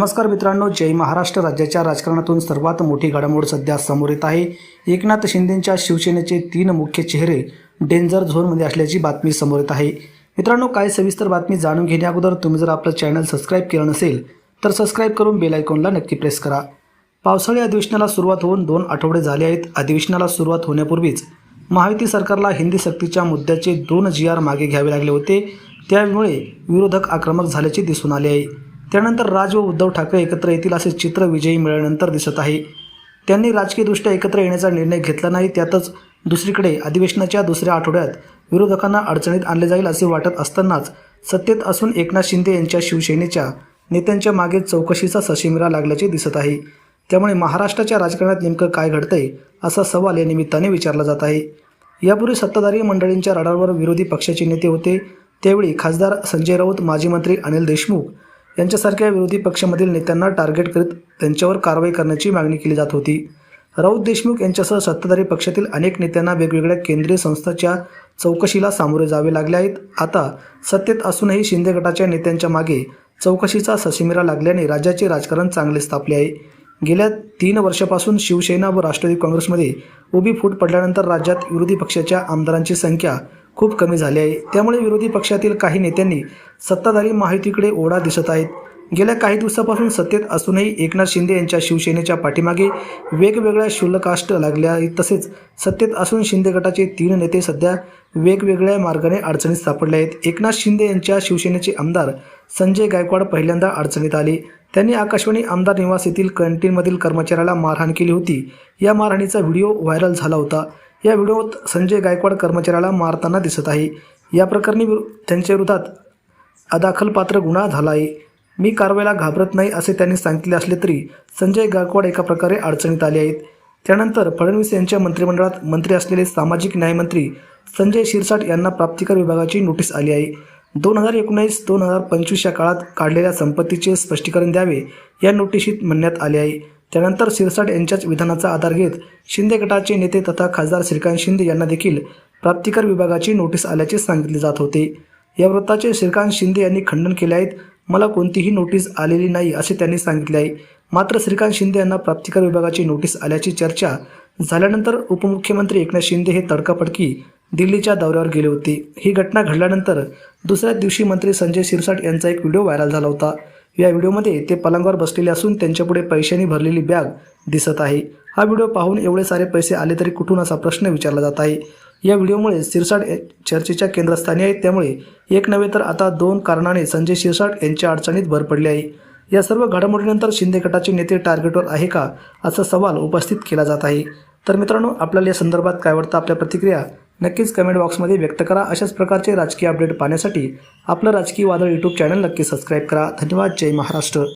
नमस्कार मित्रांनो जय महाराष्ट्र. राज्याच्या राजकारणातून सर्वात मोठी घडामोड सध्या समोर येत आहे. एकनाथ शिंदेंच्या शिवसेनेचे तीन मुख्य चेहरे डेंजर झोनमध्ये असल्याची बातमी समोर येत आहे. मित्रांनो काय सविस्तर बातमी जाणून घेण्याअगोदर तुम्ही जर आपलं चॅनल सबस्क्राईब केलं नसेल तर सबस्क्राईब करून बेल आयकॉनला नक्की प्रेस करा. पावसाळी अधिवेशनाला सुरुवात होऊन दोन आठवडे झाले आहेत. अधिवेशनाला सुरुवात होण्यापूर्वीच महायुती सरकारला हिंदी सक्तीच्या मुद्द्याचे दोन जी आर मागे घ्यावे लागले होते. त्यामुळे विरोधक आक्रमक झाल्याचे दिसून आले आहे. त्यानंतर राज व उद्धव ठाकरे एकत्र येतील असे चित्र विजयी मिळाल्यानंतर दिसत आहे. त्यांनी राजकीयदृष्ट्या एकत्र येण्याचा निर्णय घेतला नाही त्यातच दुसरीकडे अधिवेशनाच्या दुसऱ्या आठवड्यात विरोधकांना अडचणीत आणले जाईल असे वाटत असतानाच सत्तेत असून एकनाथ शिंदे यांच्या शिवसेनेच्या नेत्यांच्या मागे चौकशीचा सशिमिरा लागल्याचे दिसत आहे. त्यामुळे महाराष्ट्राच्या राजकारणात नेमकं काय घडतंय असा सवाल या निमित्ताने विचारला जात आहे. यापूर्वी सत्ताधारी मंडळींच्या रडारवर विरोधी पक्षाचे नेते होते. त्यावेळी खासदार संजय राऊत माजी मंत्री अनिल देशमुख यांच्यासारख्या विरोधी पक्षामधील नेत्यांना टार्गेट करीत त्यांच्यावर कारवाई करण्याची मागणी केली जात होती. राऊत देशमुख यांच्यासह सत्ताधारी पक्षातील अनेक नेत्यांना वेगवेगळ्या केंद्रीय संस्थांच्या चौकशीला सामोरे जावे लागले आहेत. आता सत्तेत असूनही शिंदे गटाच्या नेत्यांच्या मागे चौकशीचा सशिमिरा लागल्याने राज्याचे राजकारण चांगलेच तापले आहे. गेल्या तीन वर्षापासून शिवसेना व राष्ट्रवादी काँग्रेसमध्ये उभी फूट पडल्यानंतर राज्यात विरोधी पक्षाच्या आमदारांची संख्या खूप कमी झाली आहे. त्यामुळे विरोधी पक्षातील काही नेत्यांनी सत्ताधारी माहितीकडे ओढा दिसत आहेत. गेल्या काही दिवसापासून सत्तेत असूनही एकनाथ शिंदे यांच्या शिवसेनेच्या पाठीमागे वेगवेगळ्या शुल्काष्ट लागल्या तसेच सत्तेत असून शिंदे गटाचे तीन नेते सध्या वेगवेगळ्या मार्गाने अडचणीत सापडले आहेत. एकनाथ शिंदे यांच्या शिवसेनेचे आमदार संजय गायकवाड पहिल्यांदा अडचणीत आले. त्यांनी आकाशवाणी आमदार निवास येथील कॅन्टीनमधील कर्मचाऱ्याला मारहाण केली होती. या मारहाणीचा व्हिडिओ व्हायरल झाला होता. या व्हिडिओत संजय गायकवाड कर्मचाऱ्याला मारताना दिसत आहे. या प्रकरणी त्यांच्या विरोधात अदाखलपात्र गुन्हा झाला आहे. मी कारवाईला घाबरत नाही असे त्यांनी सांगितले असले तरी संजय गायकवाड एका प्रकारे अडचणीत आले आहेत. त्यानंतर फडणवीस यांच्या मंत्रिमंडळात मंत्री असलेले सामाजिक न्यायमंत्री संजय शिरसाट यांना प्राप्तिकर विभागाची नोटीस आली आहे. दोन हजार एकोणीस दोन हजार पंचवीस या काळात काढलेल्या संपत्तीचे स्पष्टीकरण द्यावे या नोटिशीत म्हणण्यात आले आहे. त्यानंतर शिरसाट यांच्याच विधानाचा आधार घेत शिंदे गटाचे नेते तथा खासदार श्रीकांत शिंदे यांना देखील प्राप्तिकर विभागाची नोटीस आल्याचे सांगितले जात होते. या वृत्ताचे श्रीकांत शिंदे यांनी खंडन केले आहेत. मला कोणतीही नोटीस आलेली नाही असे त्यांनी सांगितले आहे. मात्र श्रीकांत शिंदे यांना प्राप्तिकर विभागाची नोटीस आल्याची चर्चा झाल्यानंतर उपमुख्यमंत्री एकनाथ शिंदे हे तडकाफडकी दिल्लीच्या दौऱ्यावर गेले होते. ही घटना घडल्यानंतर दुसऱ्या दिवशी मंत्री संजय शिरसाट यांचा एक व्हिडिओ व्हायरल झाला होता. या व्हिडिओमध्ये ते पलंगावर बसलेले असून त्यांच्यापुढे पैशांनी भरलेली बॅग दिसत आहे. हा व्हिडिओ पाहून एवढे सारे पैसे आले तरी कुठून असा प्रश्न विचारला जात आहे? या व्हिडिओमुळे शिरसाट चर्चेच्या केंद्रस्थानी आहेत त्यामुळे एक नव्हे तर आता दोन कारणाने संजय शिरसाट यांच्या अडचणीत भर पडली आहे. या सर्व घडामोडीनंतर शिंदे गटाचे नेते टार्गेटवर आहे का? असा सवाल उपस्थित केला जात आहे. तर मित्रांनो आपल्याला या संदर्भात काय वाटतं? आपल्या प्रतिक्रिया नक्कीच कमेंट बॉक्समध्ये व्यक्त करा. अशाच प्रकारचे राजकीय अपडेट पाहण्यासाठी आपलं राजकीय वादळ यूट्यूब चॅनल नक्की सबस्क्राईब करा. धन्यवाद. जय महाराष्ट्र.